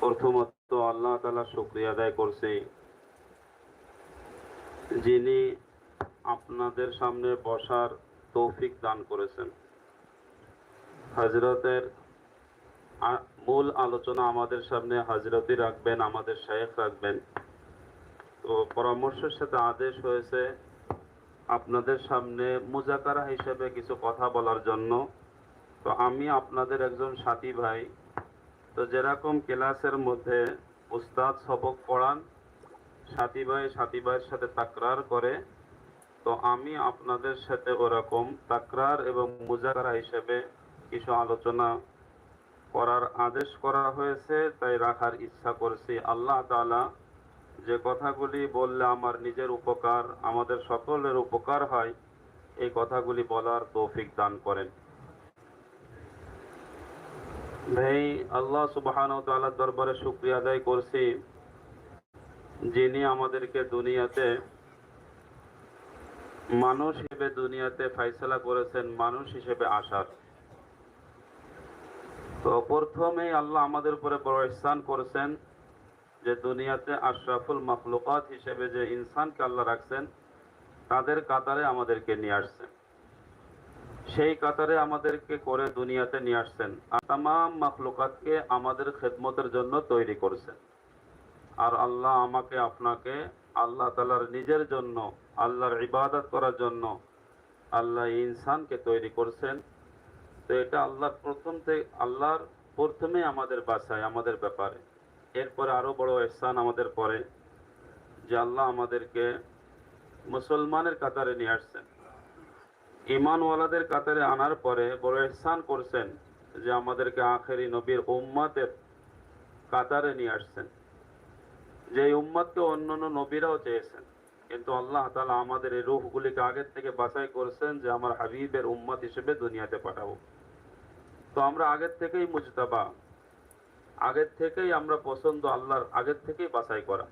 প্রথমত আল্লাহ তালা শুক্রিয়া আদায় করছি, যিনি আপনাদের সামনে বসার তৌফিক দান করেছেন। হজরতের মূল আলোচনা আমাদের সামনে হাজরতি রাখবেন, আমাদের শেখ রাখবেন। তো পরামর্শের সাথে আদেশ হয়েছে আপনাদের সামনে মুজাকারা হিসেবে কিছু কথা বলার জন্য তো আমি আপনাদের একজন সাথী ভাই। তো যেরকম ক্লাসের মধ্যে উস্তাদ সবক পড়ান, সাথী ভাই সাথী ভাইয়ের সাথে তাকরার করে, তো আমি আপনাদের সাথে ওরকম তাকরার এবং মুজাকারা হিসেবে কিছু আলোচনা করার আদেশ করা হয়েছে, তাই রাখার ইচ্ছা করছি। আল্লাহ তাআলা যে কথাগুলি বললে আমার নিজের উপকার, আমাদের সকলের উপকার হয়, এই কথাগুলি বলার তৌফিক দান করেন। ভাই, আল্লাহ সুবহান তাআলার দরবারে শুকরিয়া আদায় করছি যিনি আমাদেরকে দুনিয়াতে মানুষ হিসেবে দুনিয়াতে ফাইসলা করেছেন, মানুষ হিসেবে আসার। তো প্রথমেই আল্লাহ আমাদের উপরে বড় ইহসান করেছেন যে দুনিয়াতে আশরাফুল মখলুকাত হিসেবে যে ইনসানকে আল্লাহ রাখছেন, তাদের কাতারে আমাদেরকে নিয়ে আসছেন। সেই কাতারে আমাদেরকে করে দুনিয়াতে নিয়ে আসছেন আর তাম মখলুকাতকে আমাদের খেদমতের জন্য তৈরি করছেন। আর আল্লাহ আমাকে আপনাকে আল্লাহ তালার নিজের জন্য, আল্লাহর ইবাদত করার জন্য আল্লাহ ইনসানকে তৈরি করছেন। তো এটা আল্লাহর প্রথম থেকে আল্লাহর প্রথমে আমাদের বাসায়, আমাদের ব্যাপারে। এরপরে আরও বড় এহসান আমাদের পরে যে আল্লাহ আমাদেরকে মুসলমানের কাতারে নিয়ে আসছেন। ইমানওয়ালাদের কাতারে আনার পরে বড় এহসান করছেন যে আমাদেরকে আখেরি নবীর উম্মাতের কাতারে নিয়ে আসছেন। যে উম্মাদকে অন্য অন্য নবীরাও চেয়েছেন। কিন্তু আল্লাহ তালা আমাদের এই রূহগুলিকে আগের থেকে বাছাই করেছেন যে আমার হাবিবের উম্মাদ হিসেবে দুনিয়াতে পাঠাবো। তো আমরা আগের থেকেই মুজতাবা। আগের থেকেই আমরা পছন্দ আল্লাহর, আগের থেকেই বাছাই করা।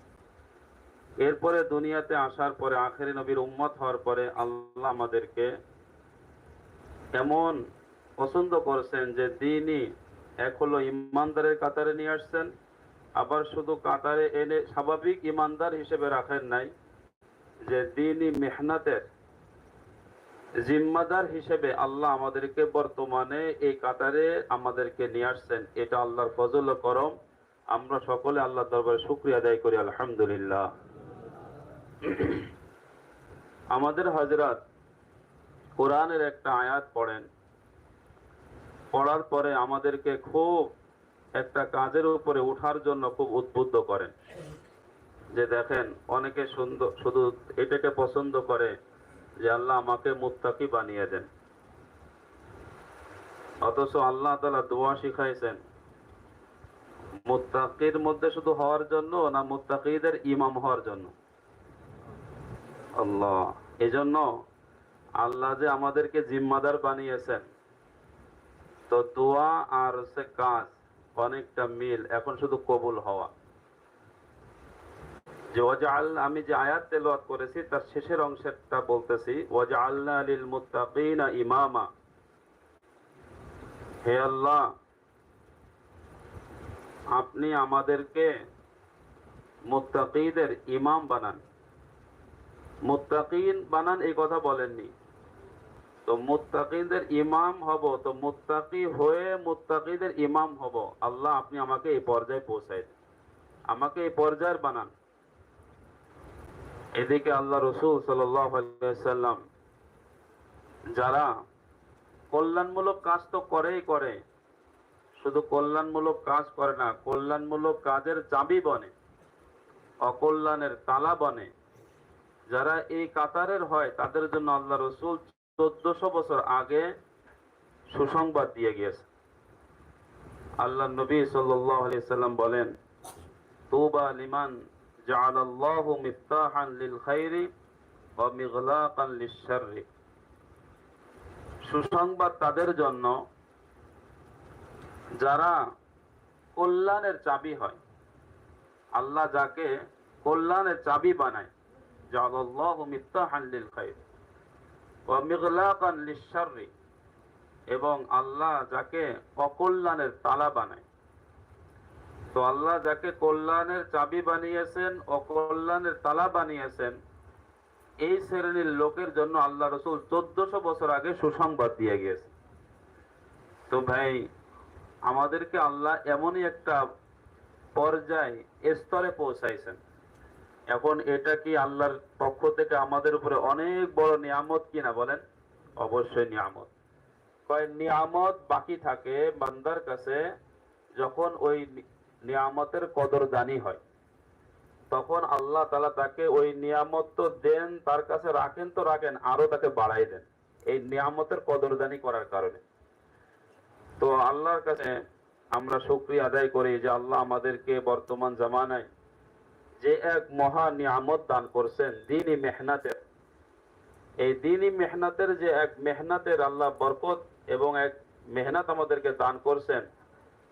এরপরে দুনিয়াতে আসার পরে আখেরি নবীর উম্মত হওয়ার পরে আল্লাহ আমাদেরকে এমন পছন্দ করেছেন যে দিনই এক হলো ইমানদারের কাতারে নিয়ে আসছেন, আবার শুধু কাতারে এনে স্বাভাবিক ইমানদার হিসেবে রাখেন নাই, যে দিনই মেহনাতের জিম্মাদার হিসেবে আল্লাহ আমাদেরকে বর্তমানে এই কাতারে আমাদেরকে নিয়ে আসছেন। এটা আল্লাহর ফজল করম। আমরা সকলে আল্লাহ দরবারে শুক্রিয়া আদায় করি, আলহামদুলিল্লাহ। আমাদের হজরত কোরআনের একটা আয়াত পড়েন। পড়ার পরে আমাদেরকে খুব একটা কাজের উপরে উঠার জন্য খুব উদ্বুদ্ধ করেন। যে দেখেন, অনেকে সুন্দর, শুধু এটাকে পছন্দ করে যে আল্লাহ আমাকে মুত্তাকি বানিয়ে দেন। অথচ আল্লাহ তালা দোয়া শিখাইছেন, মুত্তাকির মধ্যে শুধু হওয়ার জন্য না মুত্তাকিদের ইমাম হওয়ার জন্য। আল্লাহ, এজন্য আল্লাহ যে আমাদেরকে জিম্মাদার বানিয়েছেন। তো দোয়া আর হচ্ছে কাজ অনেকটা মিল, এখন শুধু কবুল হওয়া। যে ওয়াজআল, আমি যে আয়াত তেলাওয়াত করেছি, তার শেষের অংশটা বলতেছি, ওয়াজআলনা লিল মুত্তাকিনা ইমামা। হে আল্লাহ, আপনি আমাদেরকে মুত্তাকিদের ইমাম বানান। মুত্তাকিন বানান, এই কথা বলেননি। তো মুত্তাকিদের ইমাম হব, তো মুত্তাকি হয়ে মুত্তাকিদের ইমাম হব। আল্লাহ আপনি আমাকে এই পর্যায়ে পৌঁছাই আমাকে এই পর্যায়ের বানান। এদিকে আল্লাহ রসুল সাল্লাম যারা কল্যাণমূলক কাজ তো করেই করে, শুধু কল্যাণমূলক কাজ করে না, কল্যাণমূলক কাজের চাবি বনে, অকল্যাণের তালা বনে, যারা এই কাতারের হয়, তাদের জন্য আল্লাহ রসুল চোদ্দশো বছর আগে সুসংবাদ দিয়ে গিয়েছে। আল্লাহ নবী সাল্লাম বলেন, তুবা লিমান সুসংবাদ তাদের জন্য যারা কল্যাণের চাবি হয়, আল্লাহ যাকে কল্যাণের চাবি বানায় জাল্লাহ মিফতাহান লিল খাইরি। এবং আল্লাহ যাকে অকল্যাণের তালা বানায়। তো আল্লাহ যাকে কল্যাণের চাবি বানিয়েছেন, অকল্যাণের তালা বানিয়েছেন, এই শ্রেণির লোকের জন্য আল্লাহ রসুল চোদ্দশো বছর আগে সুসংবাদ দিয়ে গিয়েছে তো ভাই, আমাদেরকে আল্লাহ এমনই একটা পর্যায়ে, স্তরে পৌঁছাইছেন। এখন এটা কি আল্লাহর পক্ষ থেকে আমাদের উপরে অনেক বড় নিয়ামত কিনা বলেন? অবশ্যই নিয়ামত। কয়, নিয়ামত বাকি থাকে বান্দার কাছে যখন ওই নিয়ামতের কদরদানি হয়। তখন আল্লাহ তালা তাকে ওই নিয়ামত তো দেন, তার কাছে রাখেন তো রাখেন আরও তাকে বাড়াই দেন এই নিয়ামতের কদরদানি করার কারণে। তো আল্লাহর কাছে আমরা শুক্রিয়া আদায় করি যে আল্লাহ আমাদেরকে বর্তমান জামানায় যে এক মহা নিয়ামত দান করছেন দিনই মেহনাতের। এই দিনই মেহনাতের যে এক মেহনাতের আল্লাহ বরকত এবং এক মেহনত আমাদেরকে দান করছেন,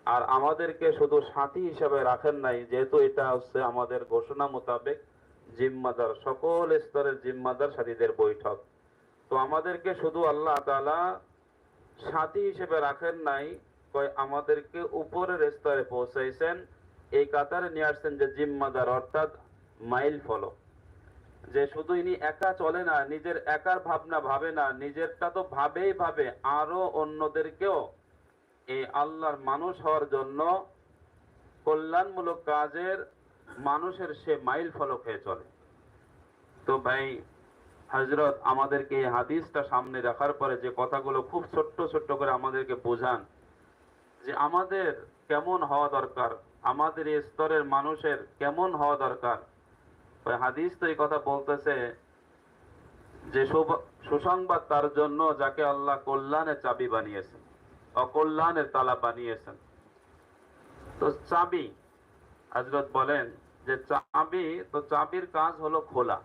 আর আমাদেরকে শুধু সাথী হিসাবে রাখেন নাই, যেহেতু এটা হচ্ছে আমাদের ঘোষণা মোতাবেক জিম্মাদার, সকল স্তরের জিম্মাদার সাথীদের বৈঠক। তো আমাদেরকে শুধু আল্লাহ তাআলা সাথী হিসেবে রাখেন নাই আমাদেরকে উপরের স্তরে পৌঁছাইছেন এই কাতারে নিয়ে আসছেন যে জিম্মাদার, অর্থাৎ মাইল ফলো যে শুধু ইনি একা চলে না, নিজের একার ভাবনা ভাবে না, নিজেরটা তো ভাবেই ভাবে আরও অন্যদেরকেও এই আল্লাহর মানুষ হওয়ার জন্য কল্যাণমূলক কাজের মানুষের সে মাইল ফলক হয়ে চলে। তো ভাই হজরত আমাদেরকে এই হাদিসটা সামনে রাখার পরে যে কথাগুলো খুব ছোট্ট ছোট্ট করে আমাদেরকে বোঝান যে আমাদের কেমন হওয়া দরকার আমাদের এই স্তরের মানুষের কেমন হওয়া দরকার? ওই হাদিস তো এই কথা বলতেছে যে সুসংবাদ তার জন্য যাকে আল্লাহ কল্যাণের চাবি বানিয়েছেন, অকল্যাণের তালা বানিয়েছেন। তো চাবি হজরত বলেন যে চাবি, তো চাবির কাজ হলো খোলা।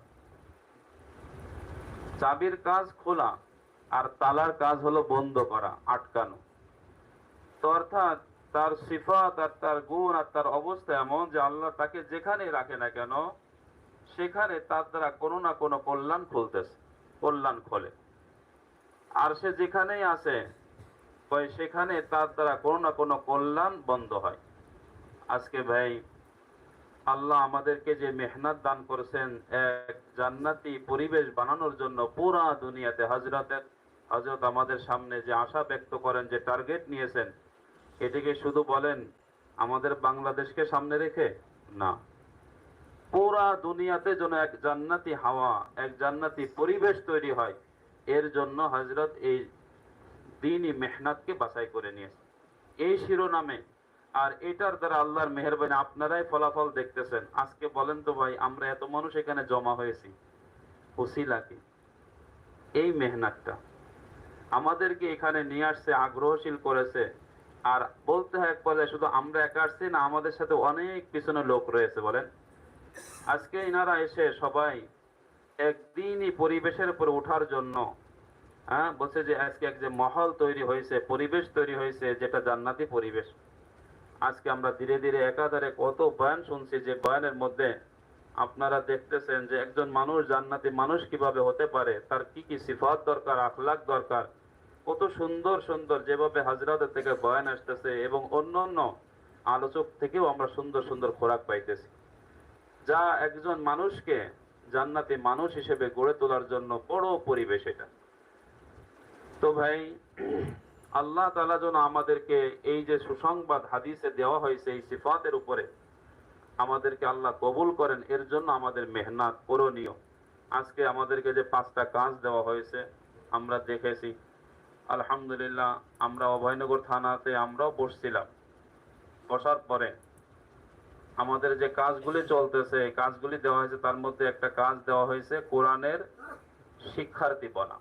চাবির কাজ খোলা আর তালার কাজ হলো বন্ধ করা, আটকানো। তো অর্থাৎ তার সিফাত আর তার গুণ আর তার অবস্থা এমন যে আল্লাহ তাকে যেখানে রাখে না কেন, সেখানে তার দ্বারা কোনো না কোনো কল্যাণ খুলতেছে, কল্যাণ খোলে। আর সে যেখানেই আছে কয় সেখানে তার দ্বারা কোনো না কোনো কল্যাণ বন্ধ হয়। আজকে ভাই, আল্লাহ আমাদেরকে যে মেহনত দান করেছেন, এক জান্নাতি পরিবেশ বানানোর জন্য পুরা দুনিয়াতে হজরতের হজরত আমাদের সামনে যে আশা ব্যক্ত করেন, যে টার্গেট নিয়েছেন এটিকে শুধু বলেন, আমাদের বাংলাদেশকে সামনে রেখে? না। পুরা দুনিয়াতে যেন এক জান্নাতি হাওয়া, এক জান্নাতি পরিবেশ তৈরি হয়, এর জন্য হজরত এই দিনই মেহনাতকে বাছাই করে নিয়েছে। এই শিরোনামে, আর এটার দ্বারা আল্লাহর মেহরবানি আপনারাই ফলাফল দেখতেছেন। আজকে বলেন তো ভাই, আমরা এত মানুষ এখানে জমা হয়েছি। উসিলা কি? এই মেহনাতটা। আমাদেরকে এখানে নিয়ে আসছে, আগ্রহশীল করেছে। আর বলতে হয় এক বলে শুধু আমরা একা আসছি না, আমাদের সাথে অনেক পিছনে লোক রয়েছে, বলেন। আজকে ইনারা এসে সবাই একদিনই পরিবেশের উপর ওঠার জন্য হ্যাঁ বলছে যে আজকে এক যে মহল তৈরি হয়েছে, পরিবেশ তৈরি হয়েছে, যেটা জান্নাতি পরিবেশ। আজকে আমরা ধীরে ধীরে একাধারে কত বয়ান শুনছি যে বয়ানের মধ্যে আপনারা দেখতেছেন যে একজন মানুষ জান্নাতি মানুষ কীভাবে হতে পারে, তার কি কি সিফাত দরকার, আখলাক দরকার কত সুন্দর সুন্দর যেভাবে হাজরাতের থেকে বয়ান আসতেছে এবং অন্য অন্য আলোচক থেকেও আমরা সুন্দর সুন্দর খোরাক পাইতেছি। যা একজন মানুষকে জান্নাতি মানুষ হিসেবে গড়ে তোলার জন্য বড় পরিবেশ এটা। তো ভাই, আল্লাহ তালা যেন আমাদেরকে এই যে সুসংবাদ হাদিসে দেওয়া হয়েছে এই সিফাতের উপরে, আমাদেরকে আল্লাহ কবুল করেন, এর জন্য আমাদের মেহনাত করণীয়। আজকে আমাদেরকে যে পাঁচটা কাজ দেওয়া হয়েছে, আমরা দেখেছি আলহামদুলিল্লাহ, আমরা অভয়নগর থানাতে আমরাও বসছিলাম। বসার পরে আমাদের যে কাজগুলি চলতেছে কাজগুলি দেওয়া হয়েছে, তার মধ্যে একটা কাজ দেওয়া হয়েছে কোরআনের শিক্ষার্থী বনা।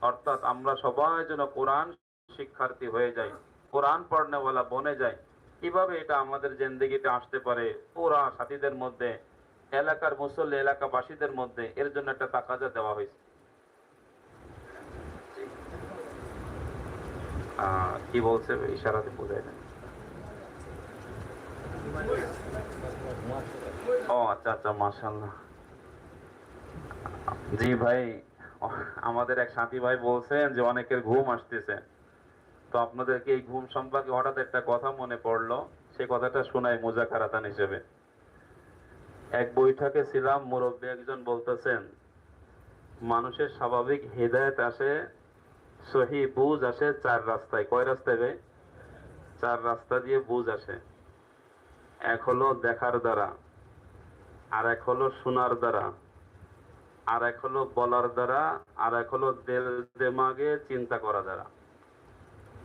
অর্থাৎ আমরা সবাই যেন কোরআন শিক্ষার্থী হয়ে যাই, কোরআন পড়নেওয়ালা বনে যায় কীভাবে এটা আমাদের জিন্দগিতে আসতে পারে? পুরা সাথীদের মধ্যে, এলাকার মুসল্লি, এলাকাবাসীদের মধ্যে, এর জন্য একটা তাকাজা দেওয়া হয়েছে জি। আহ, কি বলছে, ইশারাতে বোঝায় না। ও আচ্ছা আচ্ছা মাশাল্লাহ জি ভাই, আমাদের এক সাথী ভাই বলছেন যে অনেকের ঘুম আসতেছে। তো আপনাদেরকে এই ঘুম সম্পর্কে হঠাৎ একটা কথা মনে পড়ল, সে কথাটা শোনাই মোজাকারাতান হিসেবে। এক বৈঠকে ছিলাম, মুরব্বী একজন বলতেছেন, মানুষের স্বাভাবিক হৃদায়ত আসে সহি বুঝ আসে চার রাস্তায়। কয় রাস্তায় ভাই চার রাস্তা দিয়ে বুঝ আসে। এক হলো দেখার দ্বারা, আর এক হলো শোনার দ্বারা, আর এক হলো বলার দ্বারা, আর এক হলো দেল দেমাগে চিন্তা করা দ্বারা।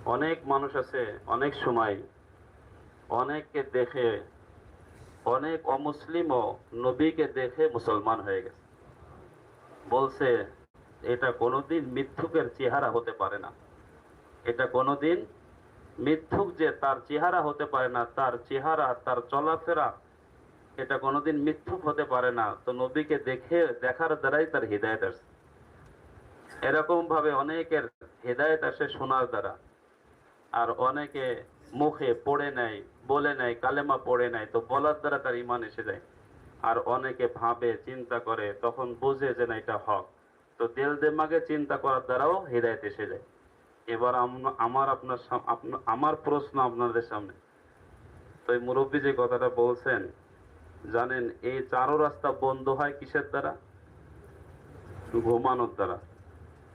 অনেক মানুষ আছে, অনেক সময় অনেককে দেখে, অনেক অমুসলিমও নবীকে দেখে মুসলমান হয়ে গেছে। বলছে এটা কোনোদিন মিথ্যুকের চেহারা হতে পারে না। এটা কোনোদিন মিথ্যুক যে তার চেহারা হতে পারে না, তার চেহারা, তার চলাফেরা, এটা কোনোদিন মিথ্যুক হতে পারে না। তো নবীকে দেখে, দেখার দ্বারাই তার হৃদায়ত আসে। এরকম ভাবে অনেকের হৃদায়ত আসে শোনার দ্বারা। আর অনেকে মুখে পড়ে নেয়, বলে নেয়, কালেমা পড়ে নেয়, তো বলার দ্বারা তার ইমান এসে যায়। আর অনেকে ভাবে, চিন্তা করে, তখন বুঝে যে না, এটা হক। তো দিল দেমাগে চিন্তা করার দ্বারাও হৃদায়ত এসে যায়। এবার আম- আমার আপনার আমার প্রশ্ন আপনাদের সামনে। তো এই মুরব্বী যে কথাটা বলছেন, জানেন, এই চারো রাস্তা বন্ধ হয় কিসের দ্বারা? ঘুমানোর দ্বারা।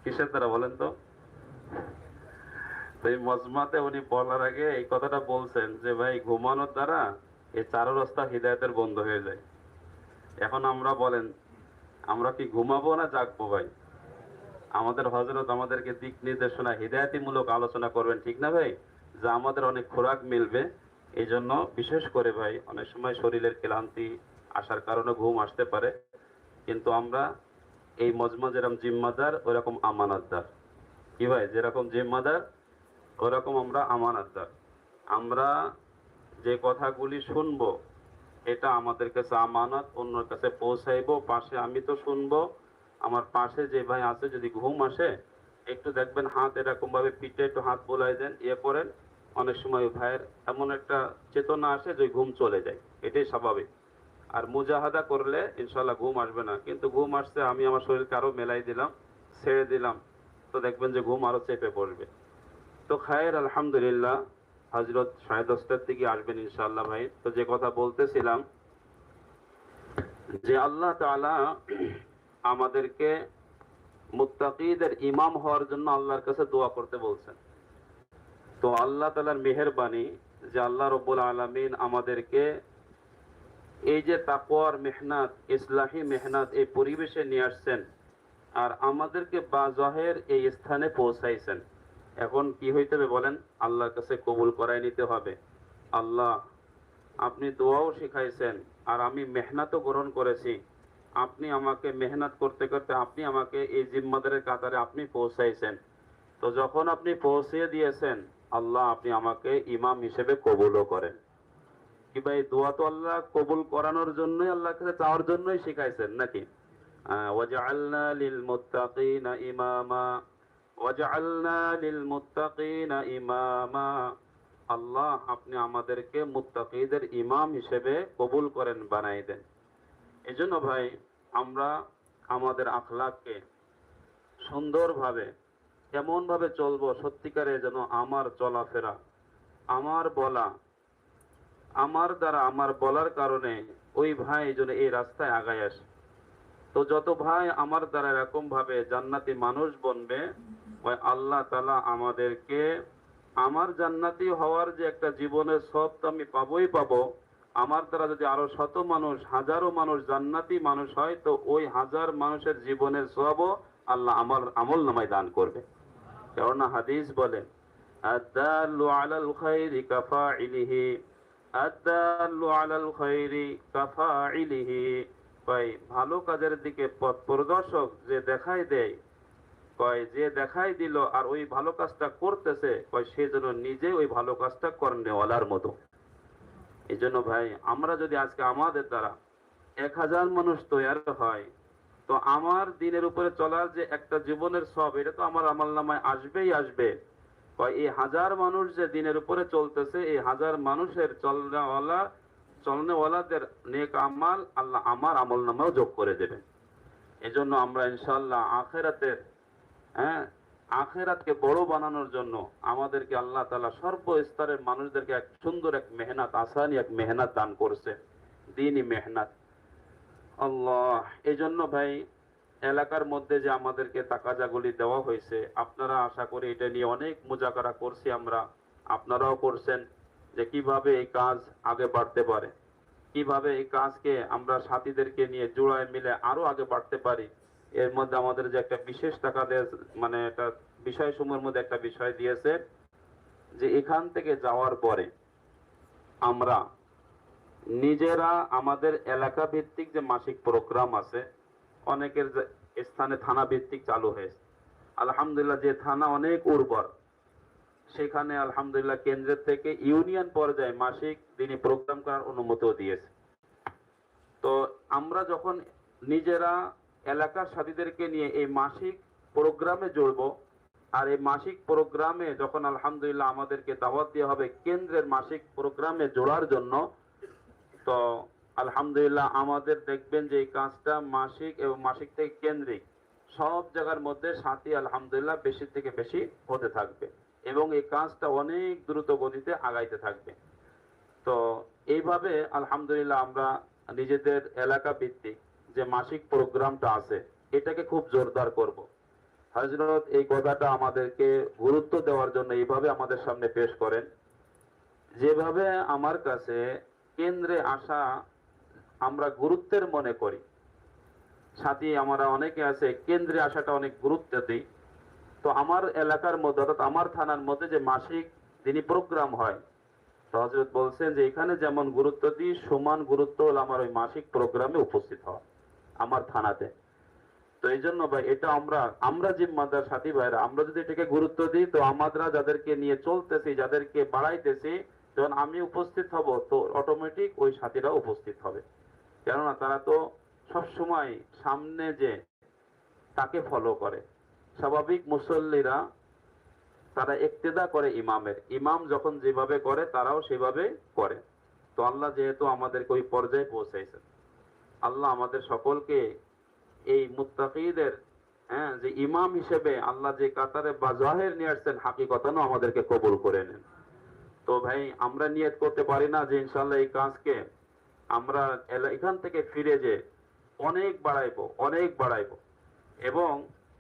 কিসের দ্বারা বলেন তো? তো এই মজমাতে উনি বলার আগে এই কথাটা বলছেন যে, ভাই, ঘুমানোর দ্বারা এই চারো রাস্তা হৃদায়তের বন্ধ হয়ে যায়। এখন আমরা বলেন, আমরা কি ঘুমাবো না জাগবো ভাই? আমাদের হজরত আমাদেরকে দিক নির্দেশনা হৃদায়তিমূলক আলোচনা করবেন, ঠিক না ভাই? যা আমাদের অনেক খোরাক মিলবে। এই জন্য বিশেষ করে ভাই, অনেক সময় শরীরের ক্লান্তি আসার কারণে ঘুম আসতে পারে। কিন্তু আমরা এই মজমা যেরকম জিম্মাদার, ওরকম আমানাতদার। কি ভাই, যেরকম জিম্মাদার, ওরকম আমরা আমানাতদার। আমরা যে কথাগুলি শুনব, এটা আমাদের কাছে আমানত, অন্যর কাছে পৌঁছাইবো, পাশে আমি তো শুনব। আমার পাশে যে ভাই আছে, যদি ঘুম আসে, একটু দেখবেন হাত এরকম ভাবে পিঠে একটু হাত বোলাই দেন ইয়ে করেন অনেক সময় ভাইয়ের এমন একটা চেতনা আসে যে ঘুম চলে যায়। এটাই স্বাভাবিক। আর মুজাহাদা করলে ইনশাল্লাহ ঘুম আসবে না। কিন্তু ঘুম আসছে, আমি আমার শরীরকে আরও মেলাই দিলাম, ছেড়ে দিলাম, তো দেখবেন যে ঘুম আরও চেপে পড়বে। তো খায়ের আলহামদুলিল্লাহ হজরত সাড়ে দশটার দিকে আসবেন ইনশাল্লাহ ভাই। তো যে কথা বলতেছিলাম, যে আল্লাহ তাআলা আমাদেরকে মুত্তাকিদের ইমাম হওয়ার জন্য আল্লাহর কাছে দোয়া করতে বলছেন। তো আল্লাহ তালার মেহেরবানি যে আল্লাহ রব্বুল আলামিন আমাদেরকে এই যে তাকওয়ার মেহনত, ইসলাহি মেহনত এই পরিবেশে নিয়ে আসছেন আর আমাদেরকে বাজহের এই স্থানে পৌঁছাইছেন। এখন কি হইতে হবে বলেন? আল্লাহর কাছে কবুল করাই নিতে হবে। আল্লাহ, আপনি দোয়াও শিখাইছেন আর আমি মেহনতও গ্রহণ করেছি। আপনি আমাকে মেহনত করতে করতে আপনি আমাকে এই জিম্মাদারের কাতারে আপনি পৌঁছাইছেন। তো যখন আপনি পৌঁছিয়ে দিয়েছেন, আল্লাহ আপনি আমাকে ইমাম হিসেবে কবুলও করেন। কি ভাই, দোয়া তো আল্লাহ কবুল করানোর জন্যই আল্লাহ কাছে চাওয়ার জন্যই শিখাইছেন নাকি? ইমামা। আল্লাহ আপনি আমাদেরকে মুত্তাকিদের ইমাম হিসেবে কবুল করেন, বানাই দেন। এজন্য ভাই, আমরা আমাদের আখলাককে সুন্দরভাবে এমন ভাবে চলবো, সত্যিকারে যেন আমার চলাফেরা, আমার বলা, আমার দ্বারা, আমার বলার কারণে ওই ভাই যেন এই রাস্তায় আগায় আসে। তো যত ভাই আমার দ্বারা এরকম ভাবে জান্নাতি মানুষ বনবে, ওই আল্লাহ তালা আমাদেরকে, আমার জান্নাতি হওয়ার যে একটা জীবনের সব তো আমি পাবই পাবো আমার দ্বারা যদি আরও শত মানুষ, হাজারো মানুষ জান্নাতি মানুষ হয়, তো ওই হাজার মানুষের জীবনের সবও আল্লাহ আমার আমল নামায় দান করবে। কেননা হাদিস বলে কয়, ভালো কাজের দিকে পথ প্রদর্শক যে দেখাই দেয়, কয়, যে দেখাই দিল আর ওই ভালো কাজটা করতেছে, কয়, সে যেন নিজে ওই ভালো কাজটা করেওয়ালার মতো। এই জন্য ভাই, আমরা যদি আজকে আমাদের দ্বারা এক হাজার মানুষ তৈরি হয়, তো আমার দিনের উপরে চলার যে একটা জীবনের সব, এটা তো আমার আমল নামায় আসবেই আসবে। এই হাজার মানুষ যে দিনের উপরে চলতেছে, এই হাজার মানুষের চলনেওয়ালা, চলনেওয়ালাদের নেক আমাল আল্লাহ আমার আমল নামাও যোগ করে দেবেন। এজন্য আমরা ইনশাল্লাহ আখেরাতের হ্যাঁ আখেরাতকে বড় বানানোর জন্য আমাদেরকে আল্লাহ তালা সর্বস্তরের মানুষদেরকে এক সুন্দর এক মেহনত, আসানি এক মেহনত দান করছে। দিনই মেহনত। আল্লাহ জন্য ভাই, এলাকার মধ্যে যে আমাদেরকে তাকাজাগুলি দেওয়া হয়েছে, আপনারা আশা করি এটা নিয়ে অনেক মুজাকারা করছি আমরা। আপনারাও করছেন যে কীভাবে এই কাজ আগে বাড়তে পারে। কীভাবে এই কাজকে আমরা সাথীদেরকে নিয়ে জোড়ায় মিলে আরও আগে বাড়তে পারি। এর মধ্যে আমাদের যে একটা বিশেষ টাকা মানে একটা বিষয় সমূহের মধ্যে একটা বিষয় দিয়েছে যে এখান থেকে যাওয়ার পরে আমরা নিজেরা আমাদের এলাকা ভিত্তিক যে মাসিক প্রোগ্রাম আছে, অনেকের স্থানে থানা ভিত্তিক চালু হয়েছে। আলহামদুলিল্লাহ যে থানা অনেক উর্বর, সেখানে আলহামদুলিল্লাহ কেন্দ্রের থেকে ইউনিয়ন পর্যায়ে মাসিক তিনি প্রোগ্রাম করার অনুমতিও দিয়েছে। তো আমরা যখন নিজেরা এলাকার সাথীদেরকে নিয়ে এই মাসিক প্রোগ্রামে জড়ব। আর এই মাসিক প্রোগ্রামে যখন আলহামদুলিল্লাহ আমাদেরকে দাওয়াত দেওয়া হবে কেন্দ্রের মাসিক প্রোগ্রামে জোড়ার জন্য, তো আলহামদুলিল্লাহ আমাদের দেখবেন যে এই কাজটা মাসিক এবং মাসিক থেকে কেন্দ্রিক। সব জায়গার মধ্যে সাথী আলহামদুলিল্লাহ বেশি থেকে বেশি হতে থাকবে এবং এই কাজটা অনেক দ্রুত গতিতে আগাইতে থাকবে। তো এইভাবে আলহামদুলিল্লাহ আমরা নিজেদের এলাকা ভিত্তিক যে মাসিক প্রোগ্রামটা আছে, এটাকে খুব জোরদার করব। হজরত এই কথাটা আমাদেরকে গুরুত্ব দেওয়ার জন্য এইভাবে আমাদের সামনে পেশ করেন। যেভাবে আমার কাছে কেন্দ্রে আসা আমরা গুরুত্বের মনে করি। সাথী, আমরা অনেকে আছে, কেন্দ্রে আসাটা অনেক গুরুত্ব দিই। তো আমার এলাকার মধ্যে, অর্থাৎ আমার থানার মধ্যে যে মাসিক দিনই প্রোগ্রাম হয়, তো হজরত বলছেন যে, এখানে যেমন গুরুত্ব দিই, সমান গুরুত্ব হলো আমার ওই মাসিক প্রোগ্রামে উপস্থিত হওয়া। আমার থানাতে। তো এই জন্য ভাই, এটা আমরা আমরা জিম্মাদার সাথী ভাইরা, আমরা যদি এটাকে গুরুত্ব দিই, তো আমরা যাদেরকে নিয়ে চলতেছি, যাদেরকে বাড়াইতেছি, যখন আমি উপস্থিত হব, তো অটোমেটিক ওই সাথীরা উপস্থিত হবে। কেননা তারা তো সবসময় সামনে যে তাকে ফলো করে। স্বাভাবিক মুসল্লিরা, তারা একতেদা করে ইমামের। ইমাম যখন যেভাবে করে, তারাও সেভাবে করে। তো আল্লাহ যেহেতু আমাদেরকে ওই পর্যায়ে পৌঁছাইছেন। আল্লাহ আমাদের সকলকে এই মুত্তাকিদের হ্যাঁ যে ইমাম হিসেবে আল্লাহ যে কাতারে বা জাহের নিয়ে আসছেন, হাকিকতানও আমাদেরকে কবুল করে নেন। তো ভাই, আমরা নিয়ত করতে পারি না যে ইনশাল্লাহ এই কাজকে আমরা এখান থেকে ফিরে যে অনেক বাড়াইবো অনেক বাড়াইবো। এবং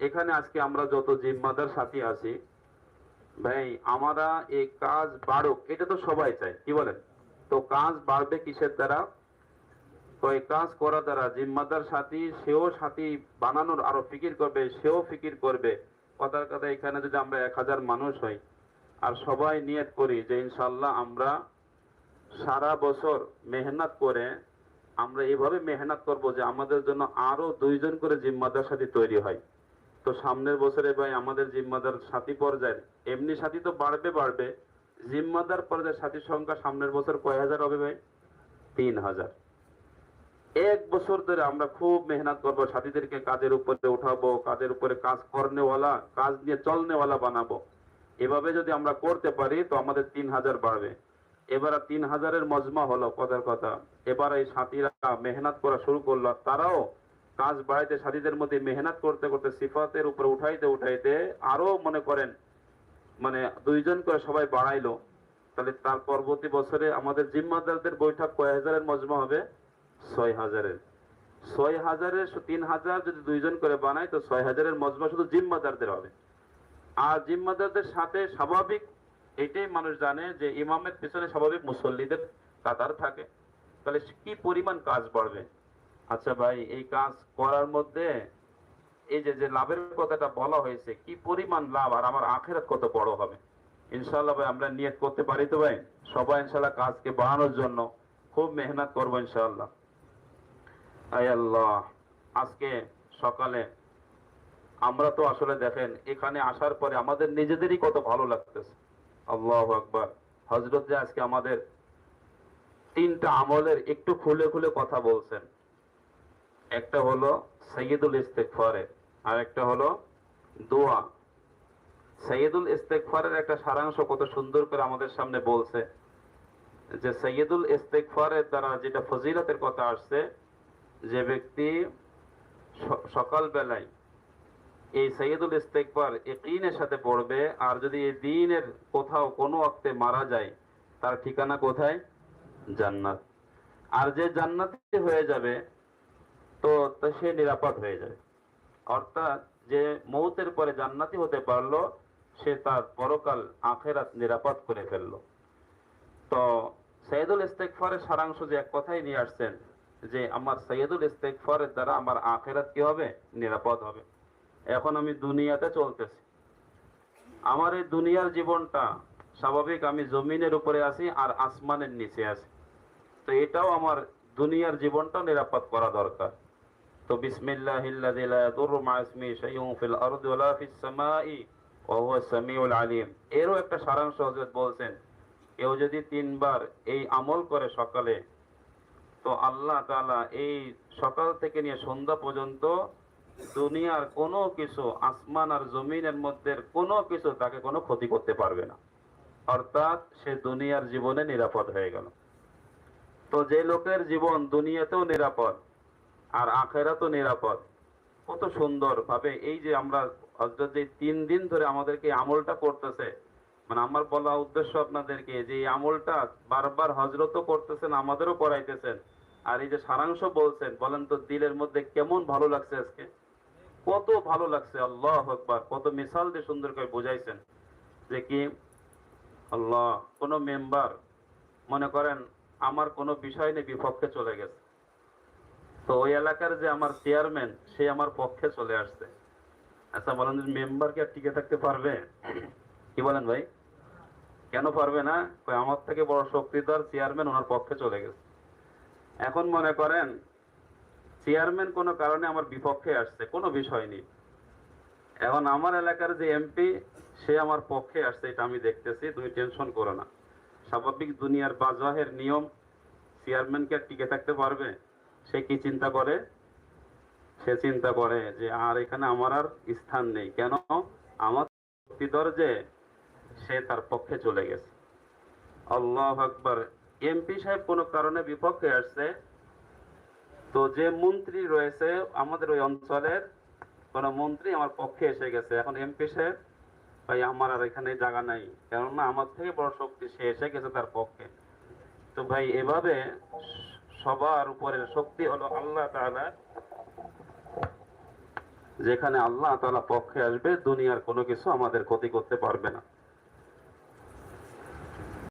এখানে আজকে আমরা যত জিম্মাদার সাথী আছি, ভাই, আমরা এই কাজ বাড়ুক, এটা তো সবাই চায়, কি বলেন? তো কাজ বাড়বে কিসের দ্বারা? তো এই কাজ করা দ্বারা জিম্মাদার সাথী, সেও সাথী বানানোর আরও ফিকির করবে, সেও ফিকির করবে। কথার কথা এখানে যদি আমরা এক হাজার মানুষ হই আর সবাই নিয়ত করি যে ইনশাল্লাহ আমরা সারা বছর মেহনত করে আমরা এইভাবে মেহনত করব যে আমাদের জন্য আরও দুইজন করে জিম্মাদার সাথী তৈরি হয়। তো সামনের বছরে ভাই আমাদের জিম্মাদার সাথী পর্যায়ের এমনি সাথী তো বাড়বে বাড়বে জিম্মাদার পর্যায়ের সাথীর সংখ্যা সামনের বছর কয় হাজার হবে ভাই? তিন হাজার। এক বছর ধরে আমরা খুব মেহনত করব, সাথীদেরকে কাজের উপরে উঠাবো, কাজের উপরে কাজ করনেওয়ালা, কাজ নিয়ে চলনেওয়ালা বানাবো। এভাবে যদি আমরা করতে পারি, তো আমাদের তিন হাজার বাড়বে। এবার তিন হাজারের মজমা হলো কথার কথা। এবার এই সাথীরা মেহনত করা শুরু করল তারাও কাজ বাড়াইতে, সাথীদের মধ্যে মেহনত করতে করতে সিফাতের উপরে উঠাইতে উঠাইতে আরও মনে করেন মানে দুইজন করে সবাই বাড়াইলো। তাহলে তার পরবর্তী বছরে আমাদের জিম্মাদারদের বৈঠক কয় হাজারের মজমা হবে? ছয় হাজারের। ছয় হাজারের তিন হাজার যদি দুইজন করে বানায় তো ছয় হাজারের মজমা শুধু জিম্মাদারদের হবে। আর জিম্মাদারদের সাথে স্বাভাবিক, এটাই মানুষ জানে যে ইমামের পিছনে স্বাভাবিক মুসল্লিদের কাতার থাকে। তাহলে কি পরিমাণ কাজ বাড়বে? আচ্ছা ভাই, এই কাজ করার মধ্যে এই যে যে লাভের কথাটা বলা হয়েছে, কি পরিমাণ লাভ? আর আমার আখেরাত কত বড় হবে? ইনশাল্লাহ ভাই, আমরা নিয়ত করতে পারি তো ভাই? সবাই ইনশাল্লাহ কাজকে বাড়ানোর জন্য খুব মেহনত করব ইনশাল্লাহ আজকে সকালে আমরা তো আসলে দেখেন, এখানে আসার পরে আমাদের নিজেদেরই কত ভালো লাগতেছে। আল্লাহ আকবার। হজরত যে আজকে আমাদের তিনটা আমলের একটু খুলে খুলে কথা বলছেন। একটা হলো সৈয়দুল ইস্তেকফারের আর একটা হলো দোয়া। সৈয়দুল ইস্তেকফারের একটা সারাংশ কত সুন্দর করে আমাদের সামনে বলছে যে সৈয়দুল ইস্তেকফারের দ্বারা যেটা ফজিলতের কথা আসছে যে ব্যক্তি স- সকাল বেলায় এই সৈয়দুল ইস্তেকবার ইকিনের সাথে পড়বে, আর যদি এই দিনের কোথাও কোনো অক্তে মারা যায়, তার ঠিকানা কোথায়? জান্নাত। আর যে জান্নাতি হয়ে যাবে, তো সে নিরাপদ হয়ে যাবে। অর্থাৎ যে মৌতের পরে জান্নাতি হতে পারল, সে তার পরকাল আখেরাত নিরাপদ করে ফেলল। তো সৈয়দুল ইস্তেকফারের সারাংশ যে এক কথাই নিয়ে আসছেন যে আমার সৈয়দুল ইস্তেকফারের দ্বারা আমার আখেরাত কি হবে? নিরাপদ হবে। এখন আমি দুনিয়াতে চলতেছি। আমার এই দুনিয়ার জীবনটা স্বাভাবিক আমি জমিনের উপরে আছি আর আসমানের নিচে আছি। তো এটাও আমার দুনিয়ার জীবনটা নিরাপদ করা দরকার। তো আলিম। এরও একটা সারাংশ হযরত বলছেন, কেউ যদি তিনবার এই আমল করে সকালে তো আল্লাহ তাআলা এই সকাল থেকে নিয়ে সন্ধ্যা পর্যন্ত দুনিয়ার কোনো কিছু আসমান আর জমিনের মধ্যে কোনো কিছু তাকে কোনো ক্ষতি করতে পারবে না। অর্থাৎ সে দুনিয়ার জীবনে নিরাপদ হয়ে গেল। তো যে লোকের জীবন দুনিয়াতেও নিরাপদ আর আখেরাতেও নিরাপদ, কত সুন্দর ভাবে এই যে আমরা হযরত যে তিন দিন ধরে আমাদেরকে আমলটা করতেছে মানে আমার বলা উদ্দেশ্য আপনাদেরকে যে এই আমলটা বারবার হজরতও করতেছেন, আমাদেরও করাইতেছেন আর এই যে সারাংশ বলছেন, বলেন তো দিলের মধ্যে কেমন ভালো লাগছে আজকে? কত ভালো লাগছে, আল্লাহ আকবার, কত মিসাল দিয়ে সুন্দর করে বুঝাইছেন যে কি? আল্লাহ, কোন মেম্বার, মনে করেন আমার কোনো বিষয় নিয়ে বিপক্ষে চলে গেছে। তো ওই এলাকার যে আমার চেয়ারম্যান, সে আমার পক্ষে চলে আসছে। আচ্ছা বলেন যে মেম্বার কি আর টিকে থাকতে পারবে? কি বলেন ভাই? কেন পারবে না? আমার থেকে বড় শক্তিধর চেয়ারম্যান, ওনার পক্ষে চলে গেছে। এখন মনে করেন চেয়ারম্যান কোনো কারণে আমার বিপক্ষে আসছে, কোনো বিষয় নেই। এখন আমার এলাকার যে এমপি সে আমার পক্ষে আসছে, এটা আমি দেখতেছি, তুমি টেনশন করো না। স্বাভাবিক দুনিয়ার বাজাহের নিয়ম চেয়ারম্যানকে টিকে থাকতে পারবে? সে কি চিন্তা করে? সে চিন্তা করে যে, আর এখানে আমার আর স্থান নেই। কেন? আমার শক্তিধর যে, সে তার পক্ষে চলে গেছে। আল্লাহ আকবার এমপি সাহেব কোনো কারণে বিপক্ষে আসছে। তো যে মন্ত্রী রয়েছে, আমাদের ওই অঞ্চলের কোন মন্ত্রী আমার পক্ষে এসে গেছে। এখন এমপি সাহেব, ভাই, আমার আর এখানে জায়গা নাই। কেননা আমার থেকে বড় শক্তি সে এসে গেছে তার পক্ষে। তো ভাই, এভাবে সবার উপরে শক্তি হলো আল্লাহ তাআলা। যেখানে আল্লাহ তালা পক্ষে আসবে, দুনিয়ার কোনো কিছু আমাদের ক্ষতি করতে পারবে না।